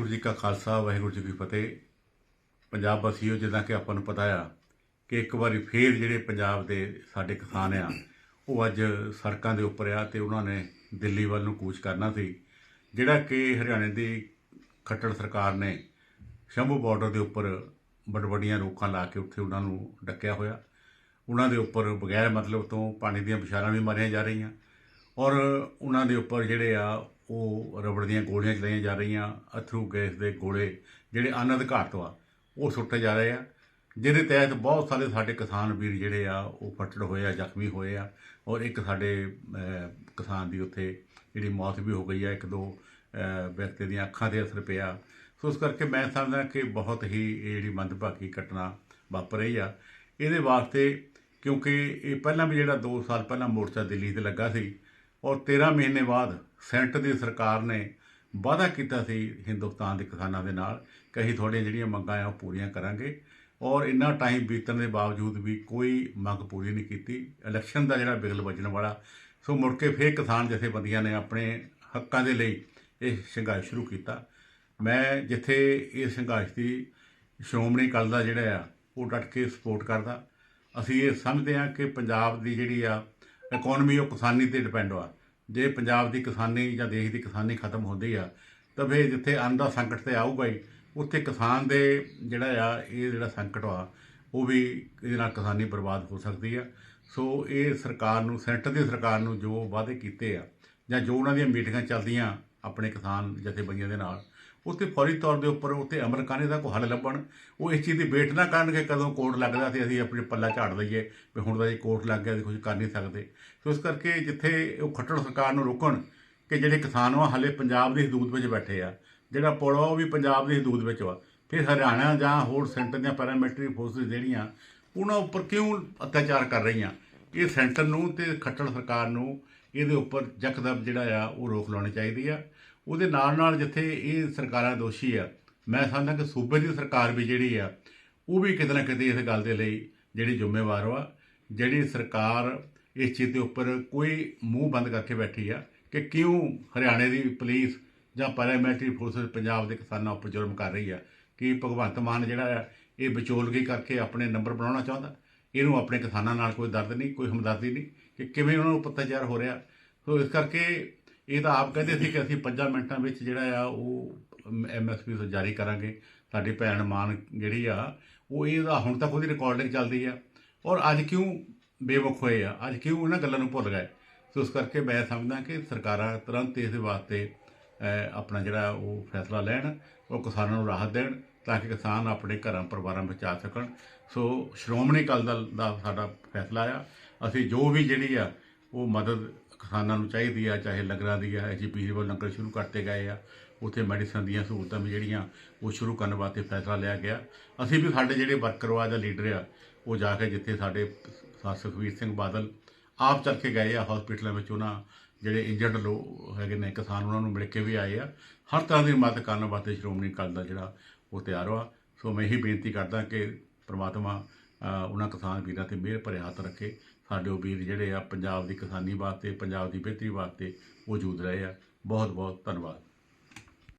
ਕਾ ਖਾਲਸਾ, ਵਾਹਿਗੁਰੂ ਜੀ ਕੀ ਫਤਿਹ। ਪੰਜਾਬ ਵਾਸੀਓ, ਜਿੱਦਾਂ ਕਿ ਆਪਾਂ ਨੂੰ ਪਤਾ ਆ ਕਿ ਇੱਕ ਵਾਰੀ ਫੇਰ ਜਿਹੜੇ ਪੰਜਾਬ ਦੇ ਸਾਡੇ ਕਿਸਾਨ ਆ, ਉਹ ਅੱਜ ਸੜਕਾਂ ਦੇ ਉੱਪਰ ਆ ਤੇ ਉਹਨਾਂ ਨੇ ਦਿੱਲੀ ਵੱਲ ਨੂੰ ਕੂਚ ਕਰਨਾ ਸੀ, ਜਿਹੜਾ ਕਿ ਹਰਿਆਣੇ ਦੀ ਖੱਟੜ ਸਰਕਾਰ ਨੇ ਸ਼ੰਭੂ ਬਾਰਡਰ ਦੇ ਉੱਪਰ ਵੱਡ ਵੱਡੀਆਂ ਰੋਕਾਂ ਲਾ ਕੇ ਉੱਥੇ ਉਹਨਾਂ ਨੂੰ ਡੱਕਿਆ ਹੋਇਆ। ਉਹਨਾਂ ਦੇ ਉੱਪਰ ਬਗੈਰ ਮਤਲਬ ਤੋਂ ਪਾਣੀ ਦੀਆਂ ਵਿਸ਼ਾਲਾਂ ਵੀ ਮਾਰੀਆਂ ਜਾ ਰਹੀਆਂ। ਔਰ ਉਹਨਾਂ ਦੇ ਉੱਪਰ ਜਿਹੜੇ ਆ ਉਹ ਰਬੜ ਦੀਆਂ ਗੋਲੀਆਂ ਚਲਾਈਆਂ ਜਾ ਰਹੀਆਂ ਅਥਰੂ ਗੈਸ ਦੇ ਗੋਲੇ ਜਿਹੜੇ ਅਨਅਧਿਕਾਰਤ ਆ ਉਹ ਸੁੱਟੇ ਜਾ ਰਹੇ ਆ। ਜਿਹਦੇ ਤਹਿਤ ਬਹੁਤ ਸਾਰੇ ਸਾਡੇ ਕਿਸਾਨ ਵੀਰ ਜਿਹੜੇ ਆ ਉਹ ਫੱਟੜ ਹੋਏ ਆ ਜ਼ਖਮੀ ਹੋਏ ਆ। ਔਰ ਇੱਕ ਸਾਡੇ ਕਿਸਾਨ ਦੀ ਉੱਥੇ ਜਿਹੜੀ ਮੌਤ ਵੀ ਹੋ ਗਈ ਆ ਇੱਕ ਦੋ ਅਹ, ਵਿਅਕਤੀ ਦੀਆਂ ਅੱਖਾਂ ਤੇ ਅਸਰ ਪਿਆ। ਸੋ ਇਸ ਕਰਕੇ ਮੈਂ ਸਮਝਦਾ ਕਿ ਬਹੁਤ ਹੀ ਇਹ ਜਿਹੜੀ ਮੰਦਭਾਗੀ ਘਟਨਾ ਵਾਪਰ ਰਹੀ ਆ। ਇਹਦੇ ਵਾਸਤੇ ਕਿਉਂਕਿ ਇਹ ਪਹਿਲਾਂ ਵੀ ਜਿਹੜਾ 2 ਸਾਲ ਪਹਿਲਾਂ ਮੋਰਚਾ ਦਿੱਲੀ ਤੇ ਲੱਗਾ ਸੀ ਔਰ 13 ਮਹੀਨੇ ਬਾਅਦ ਸੈਂਟਰ ਦੀ ਸਰਕਾਰ ਨੇ ਵਾਅਦਾ ਕੀਤਾ ਸੀ ਹਿੰਦੁਸਤਾਨ ਦੇ ਕਿਸਾਨਾਂ ਦੇ ਨਾਲ ਕਿ ਅਸੀਂ ਤੁਹਾਡੀਆਂ ਜਿਹੜੀਆਂ ਮੰਗਾਂ ਆ ਉਹ ਪੂਰੀਆਂ ਕਰਾਂਗੇ। ਔਰ ਇੰਨਾ ਟਾਈਮ ਬੀਤਣ ਦੇ ਬਾਵਜੂਦ ਵੀ ਕੋਈ ਮੰਗ ਪੂਰੀ ਨਹੀਂ ਕੀਤੀ। ਇਲੈਕਸ਼ਨ ਦਾ ਜਿਹੜਾ ਬਿਗਲ ਵੱਜਣ ਵਾਲਾ, ਸੋ ਮੁੜ ਕੇ ਫੇਰ ਕਿਸਾਨ ਜਥੇਬੰਦੀਆਂ ਨੇ ਆਪਣੇ ਹੱਕਾਂ ਦੇ ਲਈ ਇਹ ਸੰਘਰਸ਼ ਸ਼ੁਰੂ ਕੀਤਾ। ਮੈਂ ਜਿੱਥੇ ਇਹ ਸੰਘਰਸ਼ ਦੀ ਸ਼੍ਰੋਮਣੀ ਅਕਾਲੀ ਦਾ ਜਿਹੜਾ ਆ, ਉਹ ਡਟ ਕੇ ਸਪੋਰਟ ਕਰਦਾ। ਅਸੀਂ ਇਹ ਸਮਝਦੇ ਹਾਂ ਕਿ ਪੰਜਾਬ ਦੀ ਜਿਹੜੀ ਆ ਇਕਨੋਮੀ ਉਹ ਕਿਸਾਨੀ ਤੇ ਡਿਪੈਂਡ ਆ। ਜੇ ਪੰਜਾਬ ਦੀ ਕਿਸਾਨੀ ਜਾਂ ਦੇਸ਼ ਦੀ ਕਿਸਾਨੀ ਖਤਮ ਹੁੰਦੀ ਆ, ਤਾਂ ਫਿਰ ਜਿੱਥੇ ਅੰਨ ਦਾ ਸੰਕਟ ਤੇ ਆਊਗਾ ਹੀ, ਉੱਥੇ ਕਿਸਾਨ ਦੇ ਜਿਹੜਾ ਆ, ਇਹ ਜਿਹੜਾ ਸੰਕਟ ਆ, ਉਹ ਵੀ ਇਹਦੇ ਨਾਲ ਕਿਸਾਨੀ ਬਰਬਾਦ ਹੋ ਸਕਦੀ ਆ। ਸੋ ਇਹ ਸਰਕਾਰ ਨੂੰ ਸੈਂਟਰ ਦੀ ਸਰਕਾਰ ਨੂੰ ਜੋ ਵਾਅਦੇ ਕੀਤੇ ਆ, ਜਾਂ ਜੋ ਉਹਨਾਂ ਦੀਆਂ ਮੀਟਿੰਗਾਂ ਚੱਲਦੀਆਂ ਆਪਣੇ ਕਿਸਾਨ ਜਥੇਬੰਦੀਆਂ ਦੇ ਨਾਲ ਉੱਥੇ ਫੌਰੀ ਤੌਰ ਦੇ ਉੱਪਰ ਉੱਥੇ ਅਮਰੀਕਾਨੇ ਦਾ ਕੋਈ ਹੱਲ ਲੱਭਣ। ਉਹ ਇਸ ਚੀਜ਼ ਦੀ ਵੇਟ ਨਾ ਕਰਨ ਕਿ ਕਦੋਂ ਕੋਰਟ ਲੱਗਦਾ ਤੇ ਅਸੀਂ ਆਪਣੇ ਪੱਲਾ ਝਾੜ ਲਈਏ ਵੀ ਹੁਣ ਤਾਂ ਜੀ ਕੋਰਟ ਲੱਗ ਗਿਆ ਤੇ ਕੁਝ ਕਰ ਨਹੀਂ ਸਕਦੇ। ਸੋ ਇਸ ਕਰਕੇ ਜਿੱਥੇ ਉਹ ਖੱਟੜ ਸਰਕਾਰ ਨੂੰ ਰੋਕਣ ਕਿ ਜਿਹੜੇ ਕਿਸਾਨ ਆ, ਹਾਲੇ ਪੰਜਾਬ ਦੀ ਹਦੂਦ ਵਿੱਚ ਬੈਠੇ ਆ। ਜਿਹੜਾ ਪੁਲ ਆ, ਉਹ ਵੀ ਪੰਜਾਬ ਦੀ ਹਦੂਦ ਵਿੱਚ ਵਾ। ਫਿਰ ਹਰਿਆਣਾ ਜਾਂ ਹੋਰ ਸੈਂਟਰ ਦੀਆਂ ਪੈਰਾਮਿਲਟਰੀ ਫੋਰਸਸ ਜਿਹੜੀਆਂ, ਉਹਨਾਂ ਉੱਪਰ ਕਿਉਂ ਅਤਿਆਚਾਰ ਕਰ ਰਹੀਆਂ? ਇਹ ਸੈਂਟਰ ਨੂੰ ਤੇ ਖੱਟੜ ਸਰਕਾਰ ਨੂੰ, ਇਹਦੇ ਉੱਪਰ ਯਕਦਮ ਜਿਹੜਾ ਆ, ਉਹ ਰੋਕ ਲਾਉਣੀ ਚਾਹੀਦੀ ਆ। ਉਹਦੇ ਨਾਲ ਨਾਲ ਜਿੱਥੇ ਇਹ ਸਰਕਾਰਾਂ ਦੋਸ਼ੀ ਆ, ਮੈਂ ਸਮਝਦਾ ਕਿ ਸੂਬੇ ਦੀ ਸਰਕਾਰ ਵੀ ਜਿਹੜੀ ਆ, ਉਹ ਵੀ ਕਿਤੇ ਨਾ ਕਿਤੇ ਇਸ ਗੱਲ ਦੇ ਲਈ ਜਿਹੜੀ ਜ਼ਿੰਮੇਵਾਰ ਵਾ, ਜਿਹੜੀ ਸਰਕਾਰ ਇਸ ਚੀਜ਼ ਦੇ ਉੱਪਰ ਕੋਈ ਮੂੰਹ ਬੰਦ ਕਰਕੇ ਬੈਠੀ ਆ ਕਿ ਕਿਉਂ ਹਰਿਆਣੇ ਦੀ ਪੁਲਿਸ ਜਾਂ ਪੈਰਾਮਿਲਟਰੀ ਫੋਰਸਸ ਪੰਜਾਬ ਦੇ ਕਿਸਾਨਾਂ ਉੱਪਰ ਜ਼ੁਲਮ ਕਰ ਰਹੀ ਆ, ਕਿ ਭਗਵੰਤ ਮਾਨ ਜਿਹੜਾ ਆ, ਇਹ ਵਿਚੋਲਗੀ ਕਰਕੇ ਆਪਣੇ ਨੰਬਰ ਬਣਾਉਣਾ ਚਾਹੁੰਦਾ। ਇਹਨੂੰ ਆਪਣੇ ਕਿਸਾਨਾਂ ਨਾਲ ਕੋਈ ਦਰਦ ਨਹੀਂ, ਕੋਈ ਹਮਦਰਦੀ ਨਹੀਂ ਕਿ ਕਿਵੇਂ ਉਹਨਾਂ ਨੂੰ ਪੱਤਾਚਾਰ ਹੋ ਰਿਹਾ। ਸੋ ਇਸ ਕਰਕੇ ਇਹ ਤਾਂ ਆਪ ਕਹਿੰਦੇ ਸੀ ਕਿ ਅਸੀਂ 5 ਮਿੰਟਾਂ ਵਿੱਚ ਜਿਹੜਾ ਆ ਉਹ ਐਮਐਸਪੀ ਜਾਰੀ ਕਰਾਂਗੇ। ਸਾਡੀ ਭੈਣ ਮਾਨ ਜਿਹੜੀ ਆ, ਉਹ ਇਹਦਾ ਹੁਣ ਤੱਕ ਉਹਦੀ ਰਿਕਾਰਡਿੰਗ ਚੱਲਦੀ ਆ। ਔਰ ਅੱਜ ਕਿਉਂ ਬੇਵਕ ਹੋਏ ਆ? ਅੱਜ ਕਿਉਂ ਇਹਨਾਂ ਗੱਲਾਂ ਨੂੰ ਭੁੱਲ ਗਏ? ਸੋ ਇਸ ਕਰਕੇ ਮੈਂ ਸਮਝਦਾ ਕਿ ਸਰਕਾਰਾਂ ਤੁਰੰਤ ਇਸ ਦੇ ਵਾਸਤੇ ਆਪਣਾ ਜਿਹੜਾ ਉਹ ਫੈਸਲਾ ਲੈਣ, ਉਹ ਕਿਸਾਨਾਂ ਨੂੰ ਰਾਹਤ ਦੇਣ, ਤਾਂ ਕਿ ਕਿਸਾਨ ਆਪਣੇ ਘਰਾਂ ਪਰਿਵਾਰਾਂ ਵਿੱਚ ਆ ਸਕਣ। ਸੋ ਸ਼੍ਰੋਮਣੀ ਅਕਾਲੀ ਦਲ ਦਾ ਸਾਡਾ ਫੈਸਲਾ ਆ। ਅਸੀਂ ਜੋ ਵੀ ਜਿਹੜੀ ਆ, ਉਹ ਮਦਦ ਕਿਸਾਨਾਂ ਨੂੰ ਚਾਹੀਦੀ ਆ, ਚਾਹੇ ਲੰਗਰਾਂ ਦੀ ਆ ਐਜੀਪੀਸੀ ਵੱਲੋਂ ਲੰਗਰ ਸ਼ੁਰੂ ਕਰਤੇ ਗਏ ਆ, ਉੱਥੇ ਮੈਡੀਸਨ ਦੀਆਂ ਸਹੂਲਤਾਂ ਵੀ ਜਿਹੜੀਆਂ ਉਹ ਸ਼ੁਰੂ ਕਰਨ ਵਾਸਤੇ ਫੈਸਲਾ ਲਿਆ ਗਿਆ। ਅਸੀਂ ਵੀ ਸਾਡੇ ਜਿਹੜੇ ਵਰਕਰ ਆ ਜਾਂ ਲੀਡਰ ਆ, ਉਹ ਜਾ ਕੇ ਜਿੱਥੇ ਸਾਡੇ ਸਾ ਸੁਖਵੀਰ ਸਿੰਘ ਬਾਦਲ ਆਪ ਚੱਲ ਕੇ ਗਏ ਆ ਹਸਪੀਟਲਾਂ ਵਿੱਚ, ਉਹਨਾਂ ਜਿਹੜੇ ਇੰਜਰਡ ਲੋ ਹੈਗੇ ਨੇ, ਕਿਸਾਨ ਉਹਨਾਂ ਨੂੰ ਮਿਲ ਕੇ ਵੀ ਆਏ ਆ। ਹਰ ਤਰ੍ਹਾਂ ਦੀ ਮਦਦ ਕਰਨ ਵਾਸਤੇ ਸ਼੍ਰੋਮਣੀ ਅਕਾਲੀ ਦਲ ਜਿਹੜਾ ਉਹ ਤਿਆਰ ਵਾ ਸੋ ਮੈਂ ਇਹੀ ਬੇਨਤੀ ਕਰਦਾ ਕਿ ਪ੍ਰਮਾਤਮਾ ਉਹਨਾਂ ਕਿਸਾਨ ਵੀਰਾਂ ਤੇ ਮਿਹਰ ਭਰੇ ਹੱਥ ਰੱਖੇ। ਸਾਡੇ ਉਹ ਵੀਰ ਜਿਹੜੇ ਆ, ਪੰਜਾਬ ਦੀ ਕਿਸਾਨੀ ਵਾਸਤੇ, ਪੰਜਾਬ ਦੀ ਬਿਹਤਰੀ ਵਾਸਤੇ ਮੌਜੂਦ ਰਹੇ ਆ। ਬਹੁਤ ਬਹੁਤ ਧੰਨਵਾਦ।